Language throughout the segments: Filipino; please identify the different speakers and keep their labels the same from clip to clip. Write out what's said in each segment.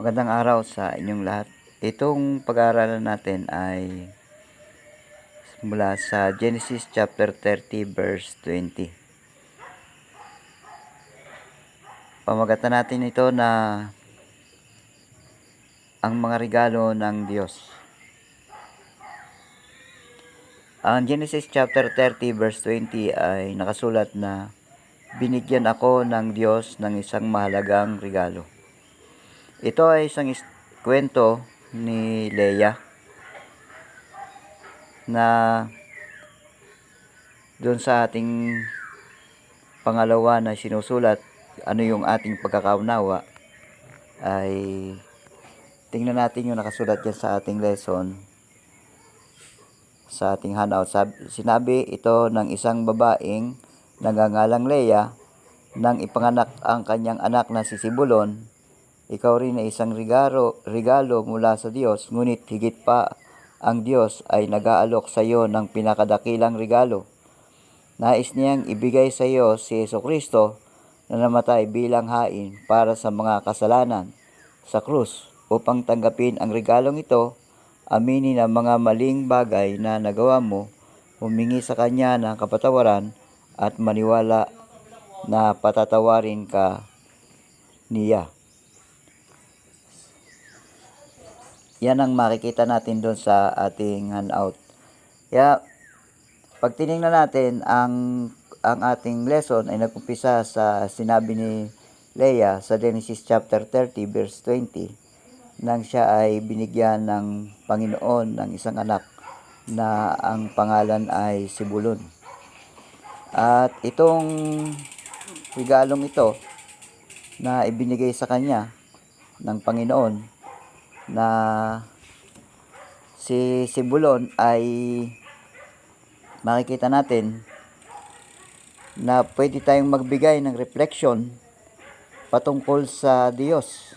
Speaker 1: Magandang araw sa inyong lahat. Itong pag-aaralan natin ay mula sa Genesis chapter 30 verse 20. Pamagatan natin ito na ang mga regalo ng Diyos. Ang Genesis chapter 30 verse 20 ay nakasulat na binigyan ako ng Diyos ng isang mahalagang regalo. Ito ay isang is- kwento ni Leia na doon sa ating pangalawa na sinusulat ano yung ating pagkakaunawa ay tingnan natin yung nakasulat dyan sa ating lesson sa ating handout. Sab- sinabi ito ng isang babaeng nagangalang Leia nang ipanganak ang kanyang anak na si Sibulon ikaw rin ay isang regalo, regalo mula sa Diyos, ngunit higit pa ang Diyos ay nag-aalok sa iyo ng pinakadakilang regalo. Nais niyang ibigay sa iyo si Yeso Kristo na namatay bilang hain para sa mga kasalanan sa krus upang tanggapin ang regalong ito, aminin ang mga maling bagay na nagawa mo, humingi sa Kanya ng kapatawaran at maniwala na patatawarin ka niya. Yan ang makikita natin doon sa ating handout. Kaya, pag tinignan natin, ang, ang ating lesson ay nagkumpisa sa sinabi ni Leah sa Genesis chapter 30 verse 20 nang siya ay binigyan ng Panginoon ng isang anak na ang pangalan ay Sibulon. At itong regalong ito na ibinigay sa kanya ng Panginoon na si Sibulon ay makikita natin na pwede tayong magbigay ng reflection patungkol sa Diyos.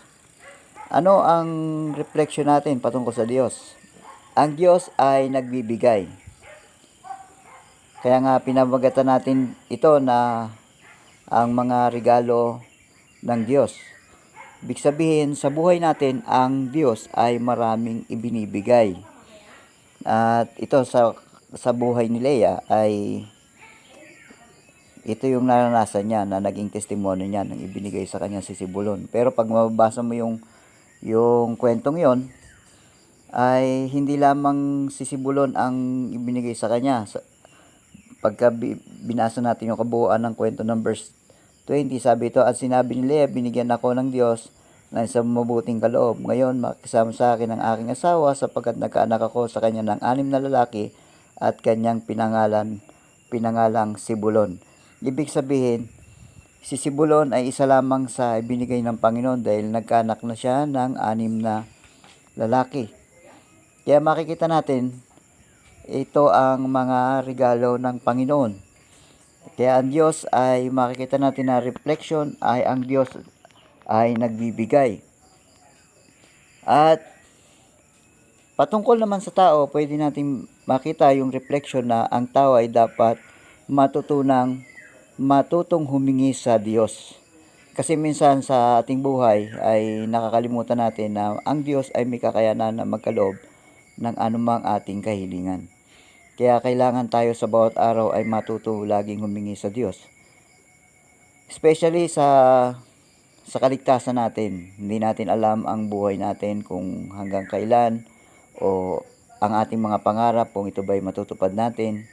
Speaker 1: Ano ang reflection natin patungkol sa Diyos? Ang Diyos ay nagbibigay. Kaya nga pinamagatan natin ito na ang mga regalo ng Diyos. Ibig sabihin, sa buhay natin, ang Diyos ay maraming ibinibigay. At ito sa, sa buhay ni Leia ay ito yung naranasan niya na naging testimony niya nang ibinigay sa kanya si Sibulon. Pero pag mababasa mo yung, yung kwentong yon ay hindi lamang si Sibulon ang ibinigay sa kanya. Sa, pagka bi- binasa natin yung kabuuan ng kwento ng verse 20, sabi ito, at sinabi ni Leah, binigyan ako ng Diyos ng isang mabuting kaloob. Ngayon, makisama sa akin ang aking asawa sapagkat nagkaanak ako sa kanya ng anim na lalaki at kanyang pinangalan, pinangalang Sibulon. Ibig sabihin, si Sibulon ay isa lamang sa ibinigay ng Panginoon dahil nagkaanak na siya ng anim na lalaki. Kaya makikita natin, ito ang mga regalo ng Panginoon. Kaya ang Diyos ay makikita natin na reflection ay ang Diyos ay nagbibigay. At patungkol naman sa tao, pwede natin makita yung reflection na ang tao ay dapat matutunang matutong humingi sa Diyos. Kasi minsan sa ating buhay ay nakakalimutan natin na ang Diyos ay may kakayanan na magkaloob ng anumang ating kahilingan. Kaya kailangan tayo sa bawat araw ay matuto laging humingi sa Diyos. Especially sa sa kaligtasan natin. Hindi natin alam ang buhay natin kung hanggang kailan o ang ating mga pangarap kung ito ba'y matutupad natin.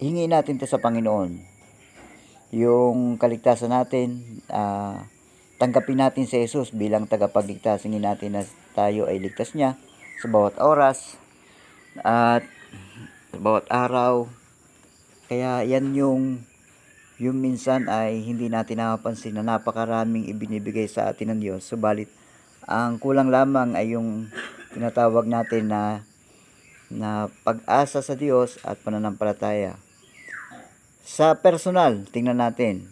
Speaker 1: Hingi natin to sa Panginoon. Yung kaligtasan natin, ah, tanggapin natin si Jesus bilang tagapagligtas. Hingin natin na tayo ay ligtas niya sa bawat oras at sa bawat araw. Kaya yan yung yung minsan ay hindi natin napapansin na napakaraming ibinibigay sa atin ng Diyos. Subalit, ang kulang lamang ay yung tinatawag natin na na pag-asa sa Diyos at pananampalataya. Sa personal, tingnan natin.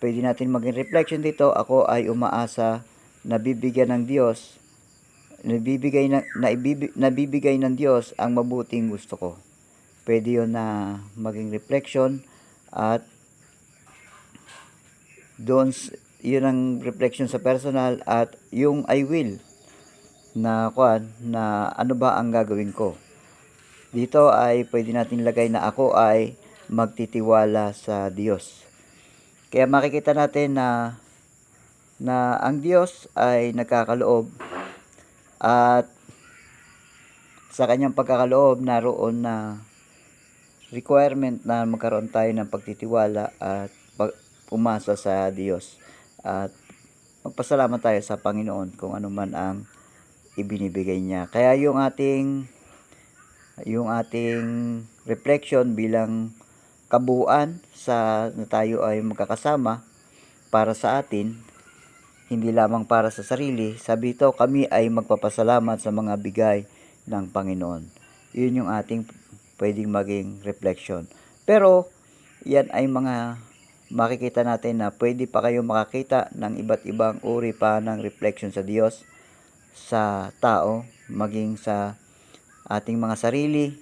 Speaker 1: Pwede natin maging reflection dito. Ako ay umaasa na bibigyan ng Diyos nabibigay na, naibibig, nabibigay ng Diyos ang mabuting gusto ko. Pwede yun na maging reflection at doon yun ang reflection sa personal at yung I will na kwan na ano ba ang gagawin ko. Dito ay pwede natin lagay na ako ay magtitiwala sa Diyos. Kaya makikita natin na na ang Diyos ay nagkakaloob at sa kanyang pagkakaloob naroon na requirement na magkaroon tayo ng pagtitiwala at umasa sa Diyos at magpasalamat tayo sa Panginoon kung ano man ang ibinibigay niya. Kaya yung ating yung ating reflection bilang kabuuan sa na tayo ay magkakasama para sa atin hindi lamang para sa sarili. Sabi ito, kami ay magpapasalamat sa mga bigay ng Panginoon. Yun yung ating pwedeng maging reflection. Pero, yan ay mga makikita natin na pwede pa kayo makakita ng iba't ibang uri pa ng reflection sa Diyos, sa tao, maging sa ating mga sarili,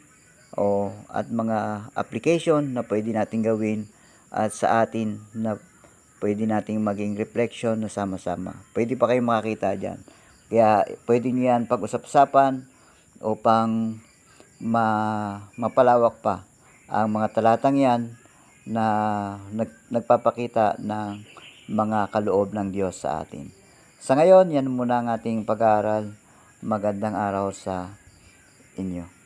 Speaker 1: o at mga application na pwede natin gawin at sa atin na pwede nating maging reflection na sama-sama. Pwede pa kayo makakita dyan. Kaya pwede nyo yan pag-usap-usapan upang ma mapalawak pa ang mga talatang yan na nag, nagpapakita ng mga kaloob ng Diyos sa atin. Sa ngayon, yan muna ang ating pag-aaral. Magandang araw sa inyo.